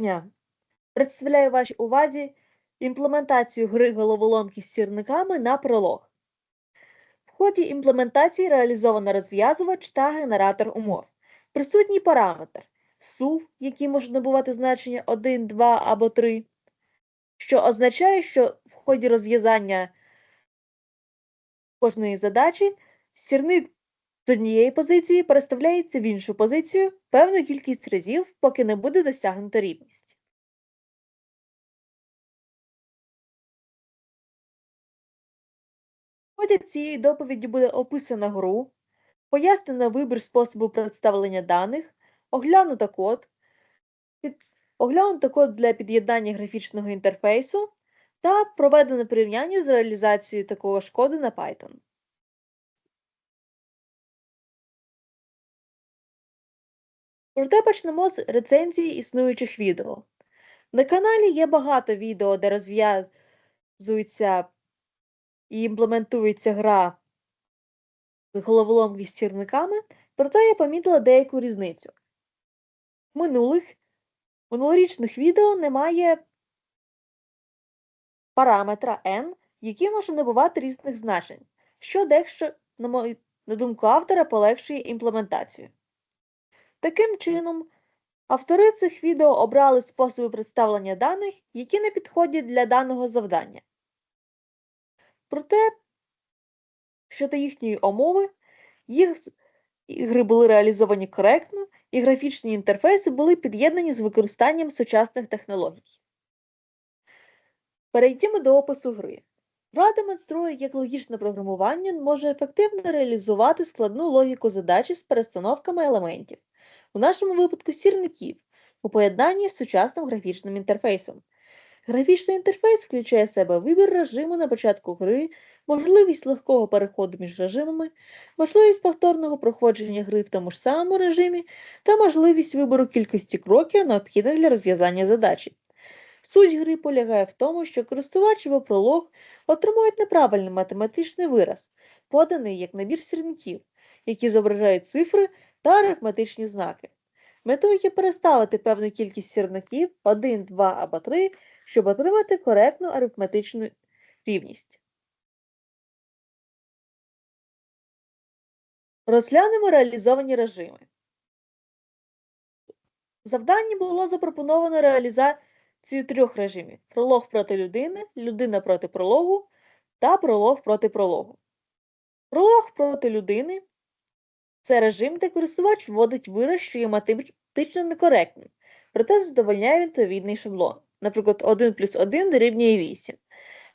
дня! Представляю вашій увазі імплементацію гри головоломки з сірниками на пролог. В ході імплементації реалізовано розв'язувач та генератор умов. Присутній параметр SUV, який може набувати значення 1, 2 або 3, що означає, що в ході розв'язання кожної задачі сірник з однієї позиції переставляється в іншу позицію певну кількість разів, поки не буде досягнута рівність. В ході цієї доповіді буде описано гру, пояснено вибір способу представлення даних, оглянуто код, під... оглянуто код для під'єднання графічного інтерфейсу та проведено порівняння з реалізацією такого ж коду на Python. Проте почнемо з рецензії існуючих відео. На каналі є багато відео, де розв'язується і імплементується гра з головоломки з сірниками, проте я помітила деяку різницю. Минулих минулорічних відео немає параметра n, який може набувати різних значень, що дещо, на мою на думку автора, полегшує імплементацію. Таким чином, автори цих відео обрали способи представлення даних, які не підходять для даного завдання. Проте, щодо їхньої умови, їх ігри були реалізовані коректно, і графічні інтерфейси були під'єднані з використанням сучасних технологій. Перейдімо до опису гри. Гра демонструє, як логічне програмування може ефективно реалізувати складну логіку задачі з перестановками елементів, у нашому випадку сірників, у поєднанні з сучасним графічним інтерфейсом. Графічний інтерфейс включає в себе вибір режиму на початку гри, можливість легкого переходу між режимами, можливість повторного проходження гри в тому ж самому режимі та можливість вибору кількості кроків, необхідних для розв'язання задачі. Суть гри полягає в тому, що користувач або пролог отримують неправильний математичний вираз, поданий як набір сірників, які зображають цифри та арифметичні знаки. Метою є переставити певну кількість сірників 1, 2 або 3, щоб отримати коректну арифметичну рівність. Розглянемо реалізовані режими. Завдання було запропоновано реалізацію трьох режимів: пролог проти людини, людина проти прологу та пролог проти прологу. Пролог проти людини це режим, де користувач вводить вираз, що є математично некоректним, проте задовольняє відповідний шаблон, наприклад, 1 плюс 1 дорівнює 8,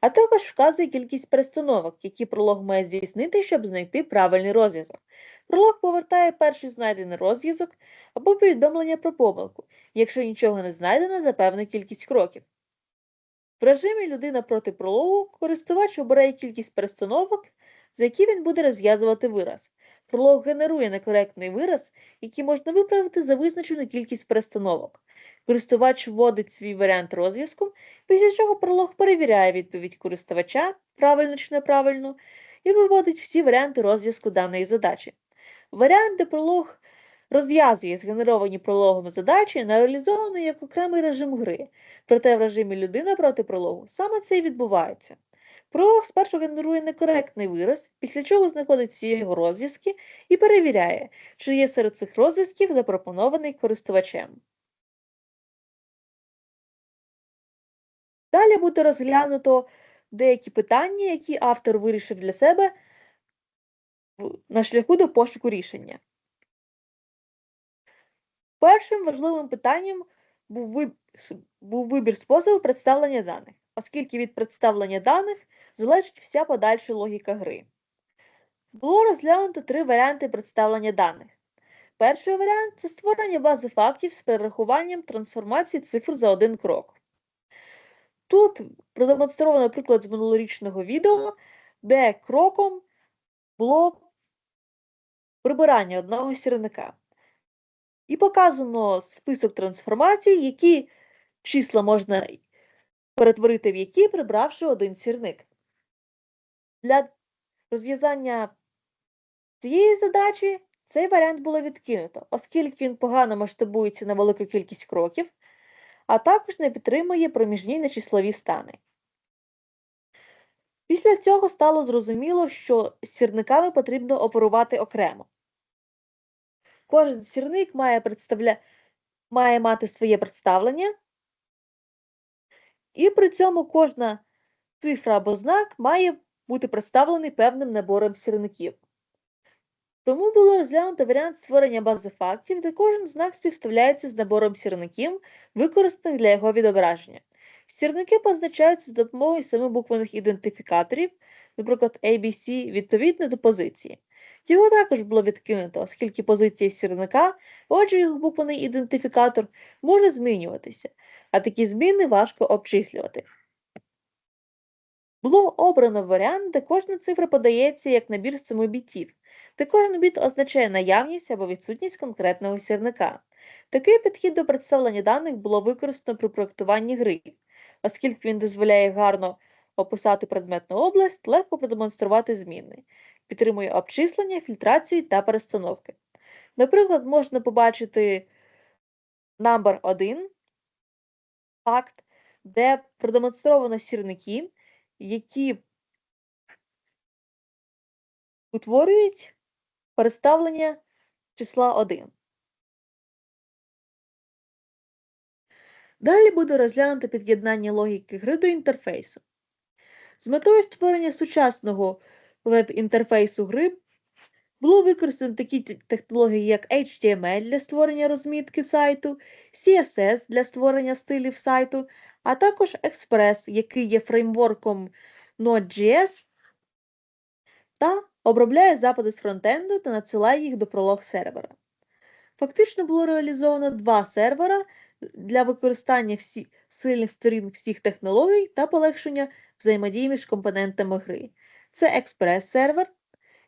а також вказує кількість перестановок, які пролог має здійснити, щоб знайти правильний розв'язок. Пролог повертає перший знайдений розв'язок або повідомлення про помилку, якщо нічого не знайдено за певну кількість кроків. В режимі людина проти прологу користувач обирає кількість перестановок, за які він буде розв'язувати вираз. Пролог генерує некоректний вираз, який можна виправити за визначену кількість перестановок. Користувач вводить свій варіант розв'язку, після чого пролог перевіряє відповідь користувача, правильно чи неправильно, і виводить всі варіанти розв'язку даної задачі. Варіант, де пролог розв'язує згенеровані прологом задачі, реалізовано як окремий режим гри, проте в режимі людина проти прологу саме це і відбувається. Пролог спершу генерує некоректний вираз, після чого знаходить всі його розв'язки і перевіряє, чи є серед цих розв'язків запропонований користувачем. Далі буде розглянуто деякі питання, які автор вирішив для себе на шляху до пошуку рішення. Першим важливим питанням був вибір способу представлення даних, оскільки від представлення даних залежить вся подальша логіка гри. Було розглянуто три варіанти представлення даних. Перший варіант це створення бази фактів з перерахуванням трансформації цифр за один крок. Тут продемонстровано приклад з минулорічного відео, де кроком було прибирання одного сірника. І показано список трансформацій, які числа можна перетворити в які, прибравши один сірник. Для розв'язання цієї задачі цей варіант було відкинуто, оскільки він погано масштабується на велику кількість кроків, а також не підтримує проміжні нечислові стани. Після цього стало зрозуміло, що сірниками потрібно оперувати окремо. Кожен сірник має, представля... має мати своє представлення, і при цьому кожна цифра або знак має бути представлений певним набором сірників. Тому було розглянуто варіант створення бази фактів, де кожен знак співставляється з набором сірників, використаних для його відображення. Сірники позначаються з допомогою семи буквених ідентифікаторів, наприклад, ABC, відповідно до позиції. Його також було відкинуто, оскільки позиція сірника, отже, його буквений ідентифікатор, може змінюватися, а такі зміни важко обчислювати. Було обрано варіант, де кожна цифра подається як набір з 7 бітів, де кожен біт означає наявність або відсутність конкретного сірника. Такий підхід до представлення даних було використано при проєктуванні гри, оскільки він дозволяє гарно описати предметну область, легко продемонструвати зміни, підтримує обчислення, фільтрацію та перестановки. Наприклад, можна побачити number 1 факт, де продемонстровано сірники, які утворюють переставлення числа 1. Далі буде розглянуто під'єднання логіки гри до інтерфейсу. З метою створення сучасного веб-інтерфейсу гри було використано такі технології, як HTML для створення розмітки сайту, CSS для створення стилів сайту, а також Express, який є фреймворком Node.js та обробляє запити з фронтенду та надсилає їх до пролог сервера. Фактично було реалізовано два сервера для використання всі, сильних сторін всіх технологій та полегшення взаємодії між компонентами гри. Це Express-сервер,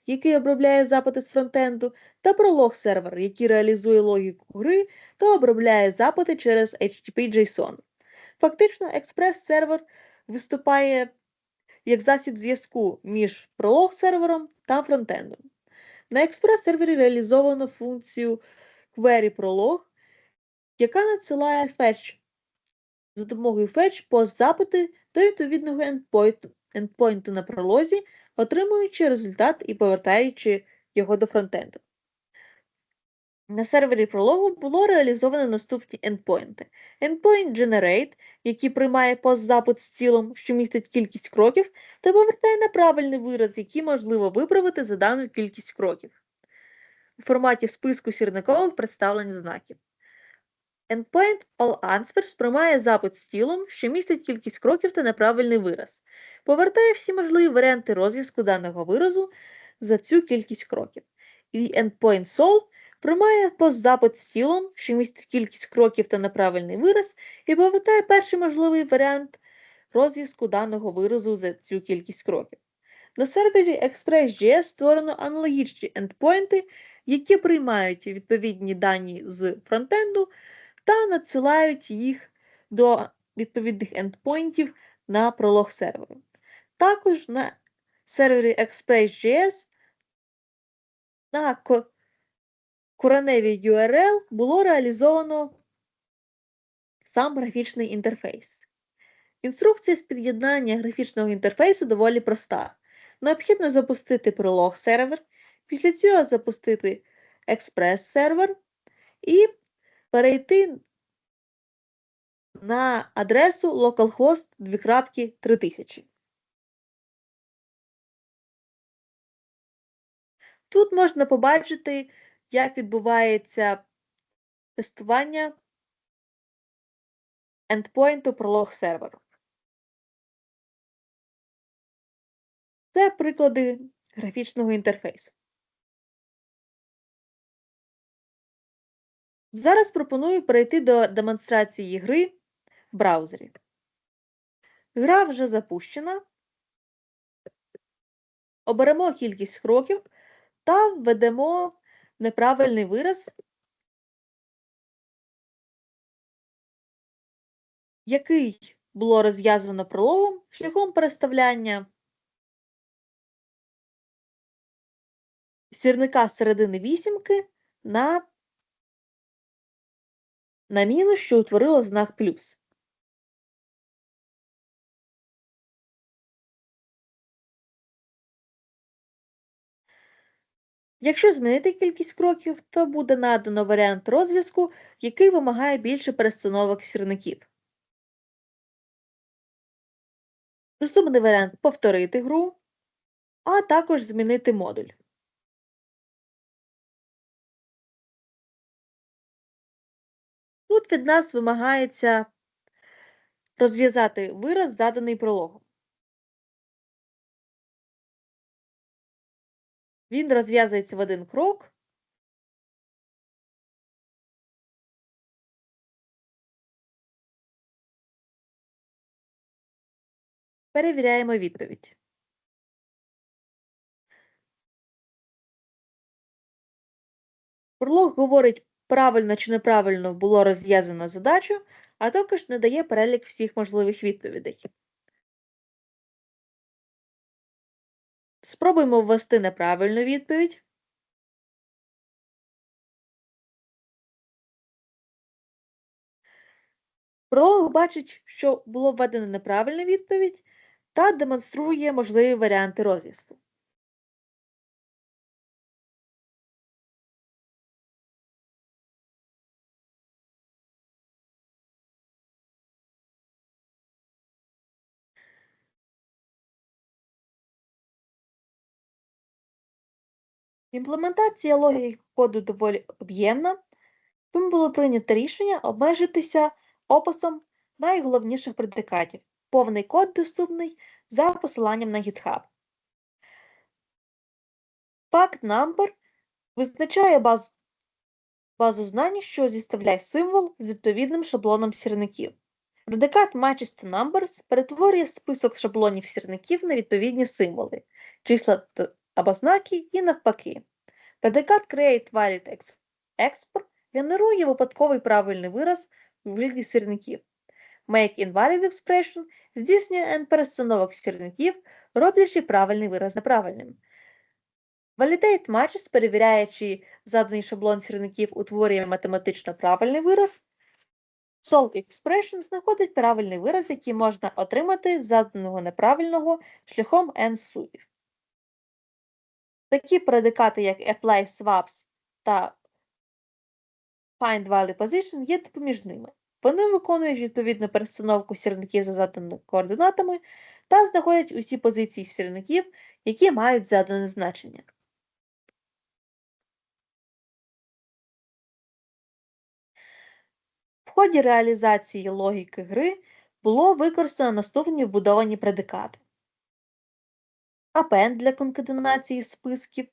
який обробляє запити з фронтенду, та Prolog-сервер, який реалізує логіку гри та обробляє запити через HTTP-JSON. Фактично, Express-сервер виступає як засіб зв'язку між Prolog-сервером та фронтендом. На Express-сервері реалізовано функцію query Prolog, яка надсилає fetch за допомогою fetch по запити до відповідного endpoint, endpoint на пролозі, отримуючи результат і повертаючи його до фронтенду. На сервері прологу було реалізовано наступні endpoinти. Endpoint Generate, який приймає постзапит з цілом, що містить кількість кроків, та повертає неправильний вираз, який можливо виправити за дану кількість кроків у форматі списку сірникових представлень знаків. Endpoint AllAnswer сприймає запит з тілом, що містить кількість кроків та неправильний вираз, повертає всі можливі варіанти розв'язку даного виразу за цю кількість кроків. І Endpoint Sol приймає постзапит з тілом, що містить кількість кроків та неправильний вираз, і повертає перший можливий варіант розв'язку даного виразу за цю кількість кроків. На сервері Express.js створено аналогічні ендпойнти, які приймають відповідні дані з фронтенду та надсилають їх до відповідних ендпойнтів на пролог серверу. Також на сервері Express.js на короневій URL було реалізовано сам графічний інтерфейс. Інструкція з під'єднання графічного інтерфейсу доволі проста. Необхідно запустити пролог сервер, після цього запустити Express сервер і перейти на адресу localhost 2.3000. Тут можна побачити, як відбувається тестування ендпойнту пролог серверу. Це приклади графічного інтерфейсу. Зараз пропоную перейти до демонстрації гри в браузері. Гра вже запущена. Оберемо кількість кроків та введемо неправильний вираз, який було розв'язано прологом шляхом переставляння сірника середини вісімки на на мінус, що утворило знак плюс. Якщо змінити кількість кроків, то буде надано варіант розв'язку, який вимагає більше перестановок сірників. Наступний варіант повторити гру, а також змінити модуль. Тут від нас вимагається розв'язати вираз, заданий прологом. Він розв'язується в один крок. Перевіряємо відповідь. Пролог говорить, правильно чи неправильно було розв'язано задачу, а також надає перелік всіх можливих відповідей. Спробуємо ввести неправильну відповідь. Пролог бачить, що було введено неправильну відповідь та демонструє можливі варіанти розв'язку. Імплементація логіки коду доволі об'ємна, тому було прийнято рішення обмежитися описом найголовніших предикатів. Повний код доступний за посиланням на GitHub. Fact number визначає баз... базу знань, що зіставляє символ з відповідним шаблоном сірників. Предикат matches to numbers перетворює список шаблонів сірників на відповідні символи, числа або знаки і навпаки. Предикат create valid export генерує випадковий правильний вираз у вигляді сірників. Make invalid expression здійснює n перестановок сірників, роблячи правильний вираз неправильним. Validate matches, перевіряючи заданий шаблон сірників, утворює математично правильний вираз. Solve expression знаходить правильний вираз, який можна отримати з заданого неправильного шляхом n сувів. Такі предикати, як apply swaps та find value position, є допоміжними. Вони виконують відповідну перестановку сірників за заданими координатами та знаходять усі позиції сірників, які мають задане значення. В ході реалізації логіки гри було використано наступні вбудовані предикати. Append для конкатенації списків,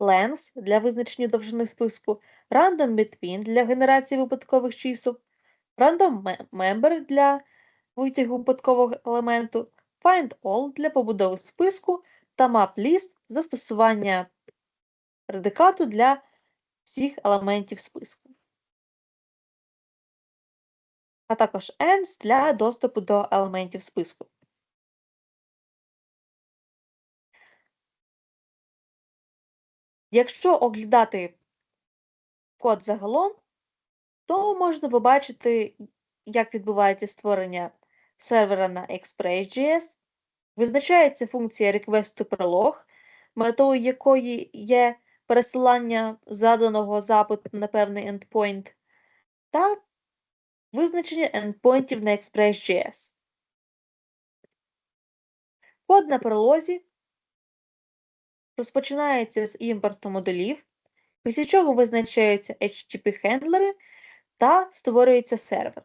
length для визначення довжини списку, random between для генерації випадкових чисел, random member для витягу випадкового елементу, find all для побудови списку та map list застосування предикату для всіх елементів списку. А також ends для доступу до елементів списку. Якщо оглядати код загалом, то можна побачити, як відбувається створення сервера на Express.js, визначається функція request to prolog, метою якої є пересилання заданого запиту на певний endpoint, та визначення endpointів на Express.js. Код на пролозі розпочинається з імпорту модулів, після чого визначаються HTTP-хендлери та створюється сервер.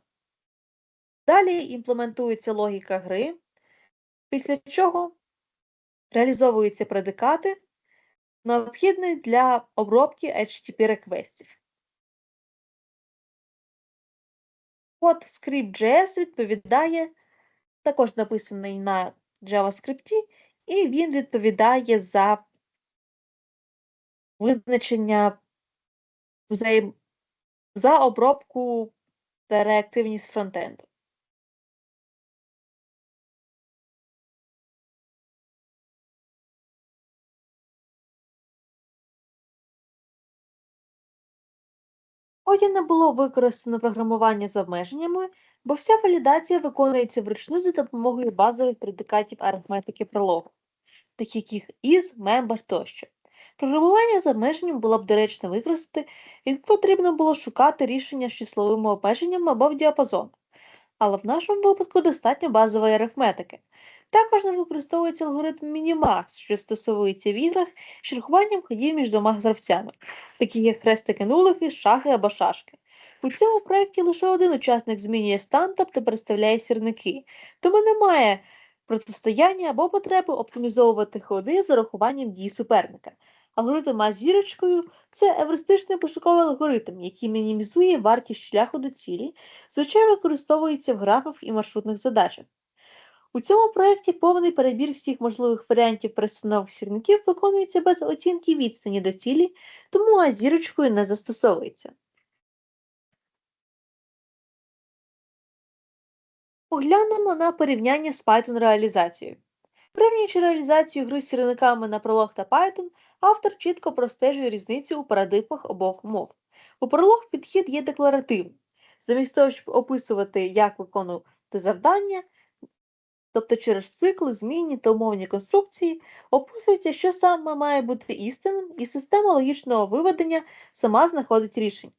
Далі імплементується логіка гри, після чого реалізовуються предикати, необхідні для обробки HTTP реквестів. Код script.js відповідає, також написаний на JavaScript, і він відповідає за визначення взаєм... за обробку та реактивність фронтенду. Потім не було використано програмування з обмеженнями, бо вся валідація виконується вручну за допомогою базових предикатів арифметики прологу, таких як is, member тощо. Програмування з обмеженням було б доречно використати, якби потрібно було шукати рішення з числовими обмеженнями або в діапазонах. Але в нашому випадку достатньо базової арифметики. Також не використовується алгоритм Minimax, що стосується в іграх з рахуванням ходів між двома гравцями, такі як хрестики нулики, шахи або шашки. У цьому проєкті лише один учасник змінює стан, тобто переставляє сірники, тому немає протистояння або потреби оптимізовувати ходи з урахуванням дій суперника. Алгоритм А зірочкою це евристичний пошуковий алгоритм, який мінімізує вартість шляху до цілі, звичайно використовується в графах і маршрутних задачах. У цьому проєкті повний перебір всіх можливих варіантів перестановок сірників виконується без оцінки відстані до цілі, тому А зірочкою не застосовується. Поглянемо на порівняння з Python реалізацією. Порівнюючи реалізацію гри з сірниками на Prolog та Python, автор чітко простежує різницю у парадигмах обох мов. У Prolog підхід є декларативним. Замість того, щоб описувати, як виконувати завдання, тобто через цикли, змінні та умовні конструкції, описується, що саме має бути істинним, і система логічного виведення сама знаходить рішення.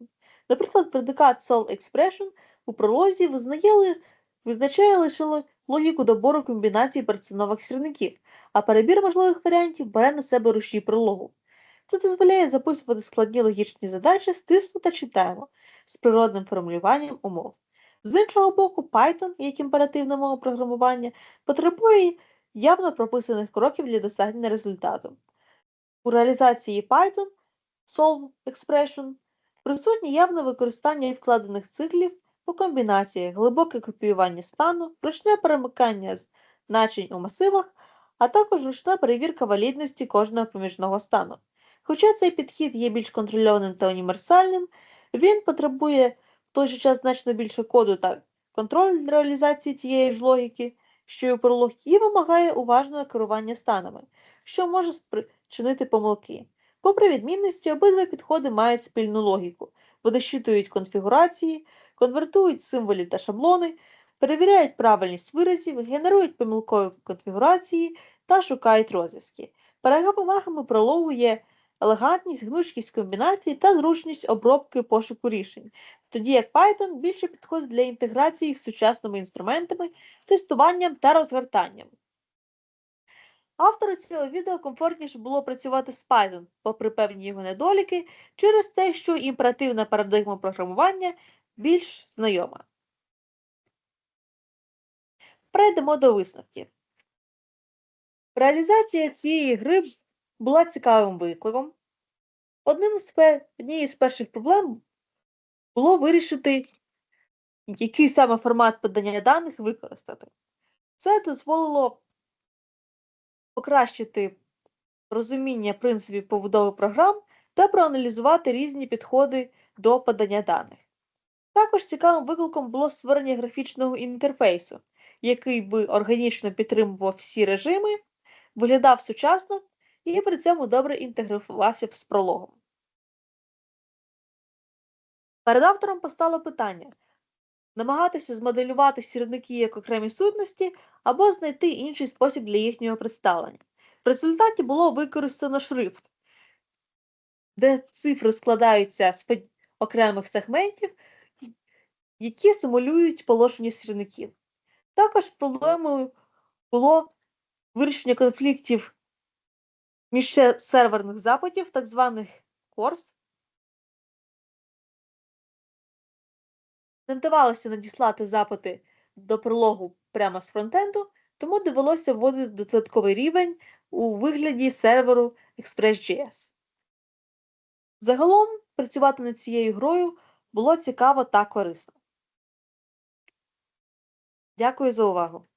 Наприклад, предикат Sol Expression у пролозі визнає, визначає лише логіку добору комбінацій перестановок сірників, а перебір можливих варіантів бере на себе рушій прологу. Це дозволяє записувати складні логічні задачі стисло та читаємо з природним формулюванням умов. З іншого боку, Python, як імперативна мова програмування, потребує явно прописаних кроків для досягнення результату. У реалізації Python Solve Expression присутнє явне використання вкладених циклів по комбінаціях, глибоке копіювання стану, ручне перемикання значень у масивах, а також ручна перевірка валідності кожного проміжного стану. Хоча цей підхід є більш контрольованим та універсальним, він потребує в той же час значно більше коду та контроль реалізації тієї ж логіки, що й у пролог, і вимагає уважного керування станами, що може спричинити помилки. Попри відмінності, обидва підходи мають спільну логіку, вони щитують конфігурації, конвертують символи та шаблони, перевіряють правильність виразів, генерують помилкові конфігурації та шукають розв'язки. Перевагами прологу є елегантність, гнучкість комбінацій та зручність обробки пошуку рішень, тоді як Python більше підходить для інтеграції з сучасними інструментами, тестуванням та розгортанням. Автору цього відео комфортніше було працювати з Python, попри певні його недоліки, через те, що імперативна парадигма програмування більш знайома. Перейдемо до висновків. Реалізація цієї гри була цікавим викликом. Одним з. Однією з перших проблем було вирішити, який саме формат подання даних використати. Це дозволило покращити розуміння принципів побудови програм та проаналізувати різні підходи до подання даних. Також цікавим викликом було створення графічного інтерфейсу, який би органічно підтримував всі режими, виглядав сучасно і при цьому добре інтегрувався з прологом. Перед автором постало питання намагатися змоделювати сірники як окремі сутності або знайти інший спосіб для їхнього представлення. В результаті було використано шрифт, де цифри складаються з окремих сегментів, які симулюють положення сірників. Також проблемою було вирішення конфліктів між серверних запитів, так званих CORS. Не вдавалося надіслати запити до прологу прямо з фронтенду, тому довелося вводити додатковий рівень у вигляді серверу Express.js. Загалом працювати над цією грою було цікаво та корисно. Дякую за увагу!